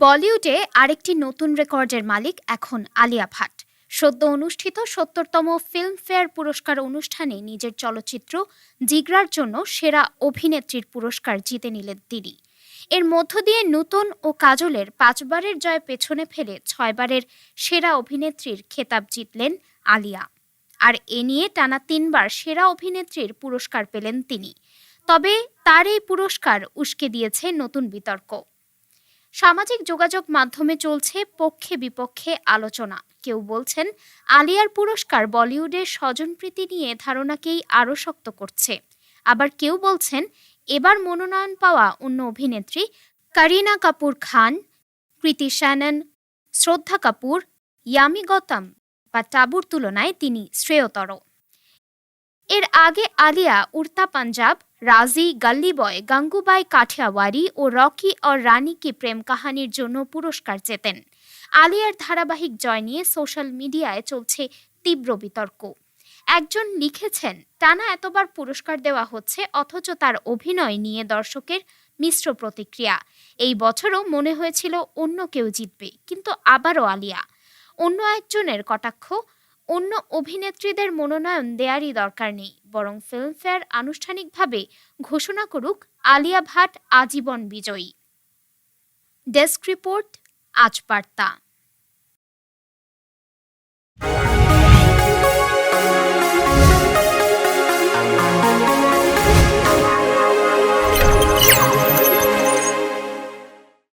বলিউডে আরেকটি নতুন রেকর্ডের মালিক এখন আলিয়া ভাট। সদ্য অনুষ্ঠিত সত্তরতম ফিল্মফেয়ার পুরস্কার অনুষ্ঠানে নিজের চলচ্চিত্র জিগরার জন্য সেরা অভিনেত্রীর পুরস্কার জিতে নিলেন তিনি। এর মধ্য দিয়ে নতুন ও কাজলের পাঁচবারের জয় পেছনে ফেলে ছয়বারের সেরা অভিনেত্রীর খেতাব জিতলেন আলিয়া। আর এ নিয়ে টানা তিনবার সেরা অভিনেত্রীর পুরস্কার পেলেন তিনি। তবে তার এই পুরস্কার উস্কে দিয়েছে নতুন বিতর্ক। সামাজিক যোগাযোগ মাধ্যমে চলছে পক্ষে বিপক্ষে আলোচনা। কেউ বলছেন, আলিয়ার পুরস্কার বলিউডের স্বজনপ্রীতি নিয়ে ধারণাকেই আরও শক্ত করছে। আবার কেউ বলছেন, এবার মনোনয়ন পাওয়া অন্য অভিনেত্রী করিনা কাপুর খান, কৃতি শ্যানন, শ্রদ্ধা কাপুর, ইয়ামি গৌতম বা টাবুর তুলনায় তিনি শ্রেয়তর। এর আগে আলিয়া উড়তা পাঞ্জাব, রাজি, গাল্লি বয়, গাঙ্গুবাই, কাঠিয়াওয়ারি ও রকি और রানী কি প্রেম কাহানির জন্য পুরস্কার জেতেন। আলিয়ার ধারাবাহিক জয় নিয়ে সোশ্যাল মিডিয়ায় চলছে তীব্র বিতর্ক। একজন লিখেছেন, টানা এতবার পুরস্কার দেওয়া হচ্ছে, অথচ তার অভিনয় নিয়ে দর্শকের মিশ্র প্রতিক্রিয়া। এই বছরও মনে হয়েছিল অন্য কেউ জিতবে, কিন্তু আবারও আলিয়া। অন্য একজনের কটাক্ষ অন্য অভিনেত্রীদের মনোনয়ন দেয়ারই দরকার নেই, বরং ফিল্মফেয়ার আনুষ্ঠানিকভাবে ঘোষণা করুক আলিয়া ভাট আজীবন বিজয়ী। ডেস্ক রিপোর্ট আজ বার্তা